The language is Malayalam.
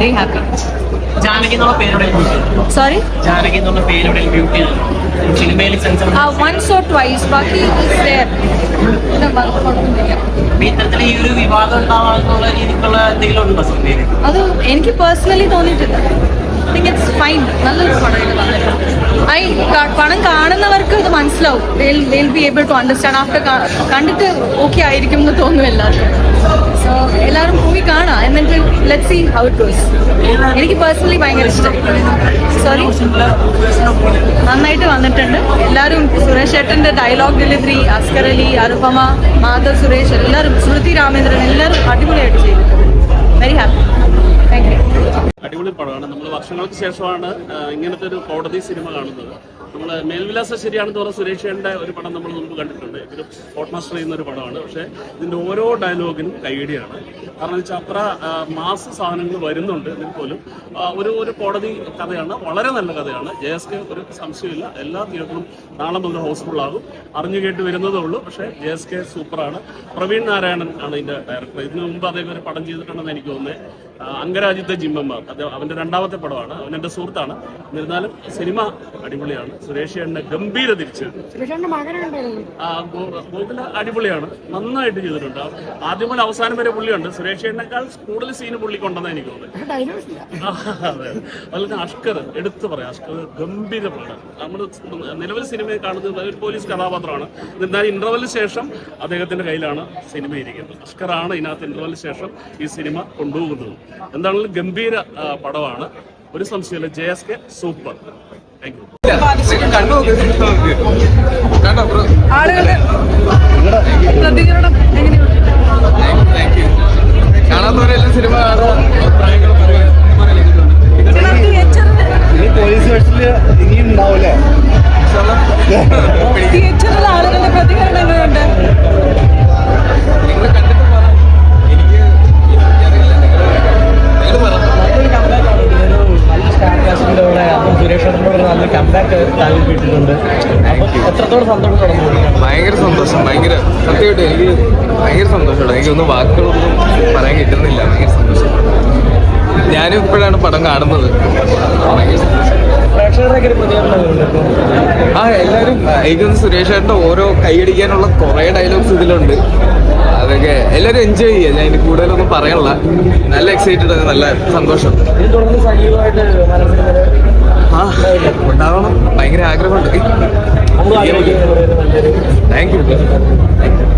വെരി ഹാപ്പി ജാനകി എന്നുള്ള പേരുടെ സോറി ജാനകി എന്നുള്ള പേരുടെ ബ്യൂട്ടി സിനിമയിൽ വൺസ് ഓർ ട്വൈസ് ബാക്കി ഈ ഇത്തരത്തിൽ ഈ ഒരു വിവാദം ഉണ്ടാവാനുള്ള രീതിക്കുള്ള എന്തെങ്കിലും ഉണ്ടോ സിനിമയിൽ? അത് എനിക്ക് പേഴ്സണലി തോന്നിയിട്ടില്ല. തിങ്ക് ഇറ്റ്സ് ഫൈൻ നല്ലൊരു പടം ഇത് വന്നിട്ടുണ്ട് ഐ പണം കാണുന്നവർക്ക് ഇത് മനസ്സിലാവും. Be able to understand after കണ്ടിട്ട് ഓക്കെ ആയിരിക്കും എന്ന് തോന്നും എല്ലാവർക്കും. Let see how it goes എനിക്ക് പേഴ്സണലി ഭയങ്കര ഇഷ്ടമായി സോറി നന്നായിട്ട് വന്നിട്ടുണ്ട്. എല്ലാവരും സുരേഷ് ഏട്ടന്റെ ഡയലോഗ് ഡെലിവറി അസ്കർ അലി അനുപമ മാധവ് സുരേഷ് എല്ലാവരും സ്മൃതി രാമേന്ദ്രൻ എല്ലാവരും അടിപൊളിയായിട്ട് ചെയ്തിട്ടുണ്ട്. വെരി ഹാപ്പി താങ്ക് യു അടിപൊളി പടമാണ്. നമ്മൾ വർഷങ്ങൾക്ക് ശേഷമാണ് ഇങ്ങനത്തെ ഒരു കോടതി സിനിമ കാണുന്നത്. നമ്മൾ മേൽവിലാസം ശരിയാണെന്ന് പറഞ്ഞ സുരേഷയുടെ ഒരു പടം നമ്മൾ മുമ്പ് കണ്ടിട്ടുണ്ട്. ഇതൊരു ഫോട്ട് മാസ്റ്റർ ചെയ്യുന്ന ഒരു പടമാണ്. പക്ഷേ ഇതിന്റെ ഓരോ ഡയലോഗിനും കൈയടിയാണ്. കാരണം വെച്ചാൽ അത്ര മാസ് സാധനങ്ങൾ വരുന്നുണ്ട് എങ്കിൽ പോലും. ഒരു ഒരു കോടതി കഥയാണ്. വളരെ നല്ല കഥയാണ്. ജെ എസ് കെ ഒരു സംശയമില്ല. എല്ലാ തിയേറ്ററും നാളെ മുതൽ ഹൗസ്ഫുൾ ആകും അറിഞ്ഞു കേട്ട് വരുന്നതേ ഉള്ളൂ. പക്ഷേ ജെ എസ് കെ സൂപ്പറാണ്. പ്രവീൺ നാരായണൻ ആണ് ഇതിന്റെ ഡയറക്ടർ. ഇതിനു മുമ്പ് അദ്ദേഹം ഒരു പടം ചെയ്തിട്ടുണ്ടെന്ന് എനിക്ക് തോന്നുന്നത് അംഗരാജ്യത്തെ ജിമ്മന്മാർ. അത് അവന്റെ രണ്ടാമത്തെ പടമാണ്. അവൻ സുഹൃത്താണ്. എന്നിരുന്നാലും സിനിമ അടിപൊളിയാണ്. സുരേഷ് ഏണ്ണ ഗംഭീര തിരിച്ച്. ആ, ഗോകുല അടിപൊളിയാണ്. നന്നായിട്ട് ചെയ്തിട്ടുണ്ട്. ആദ്യം മുതൽ അവസാനം വരെ പുള്ളിയുണ്ട്. സുരേഷ് ഏണ്ണേക്കാൾ കൂടുതൽ സീന് പുള്ളി കൊണ്ടെന്ന് എനിക്ക് തോന്നുന്നത്. ആ, അതെ അതുപോലെ അഷ്കർ എടുത്തു പറയാം. അഷ്കർ ഗംഭീര പടം നമ്മൾ നിലവിൽ സിനിമയെ കാണുന്നത് ഒരു പോലീസ് കഥാപാത്രമാണ്. എന്തായാലും ഇന്റർവെല്ലിന് ശേഷം അദ്ദേഹത്തിന്റെ കയ്യിലാണ് സിനിമ ഇരിക്കുന്നത്. അഷ്കറാണ് ഇതിനകത്ത് ഇന്റർവെല്ലിന് ശേഷം ഈ സിനിമ കൊണ്ടുപോകുന്നത്. എന്താണെങ്കിലും ഗംഭീര പടമാണ്. ഒരു സംശയമില്ല J S K super. Thank you ആളുകളുടെ പ്രതികരണം എങ്ങനെയുണ്ട്? കാണാത്തവരെല്ലാം സിനിമ കാണുക. അഭിപ്രായങ്ങൾ പറയുക ചേട്ടാ, തിയേറ്ററിൽ ഇനി പോലീസ് വേഷത്തിൽ ഇനിയും ഉണ്ടാവൂലേ തിയേറ്ററിൽ താങ്കൾ കിട്ടിയിട്ടുണ്ട് എത്രത്തോളം സന്തോഷം ഭയങ്കര സന്തോഷം ഭയങ്കര സത്യമായിട്ട് എനിക്ക് ഭയങ്കര സന്തോഷമാണ്. എനിക്കൊന്നും വാക്കുകളൊന്നും പറയാൻ കിട്ടുന്നില്ല. ഭയങ്കര സന്തോഷം. ഞാനും ഇപ്പോഴാണ് പടം കാണുന്നത്. ആ എല്ലാവരും എനിക്കൊന്ന് സുരേഷ് ഏട്ടന്റെ ഓരോ കൈയടിക്കാനുള്ള കുറേ ഡയലോഗ്സ് ഇതിലുണ്ട്. അതൊക്കെ എല്ലാവരും എൻജോയ് ചെയ്യുക. ഞാൻ ഇനി കൂടുതലൊന്നും പറയാനുള്ള നല്ല എക്സൈറ്റഡ് നല്ല സന്തോഷം. ഉണ്ടാവണം. ഭയങ്കര ആഗ്രഹമുണ്ട്. Thank you thank you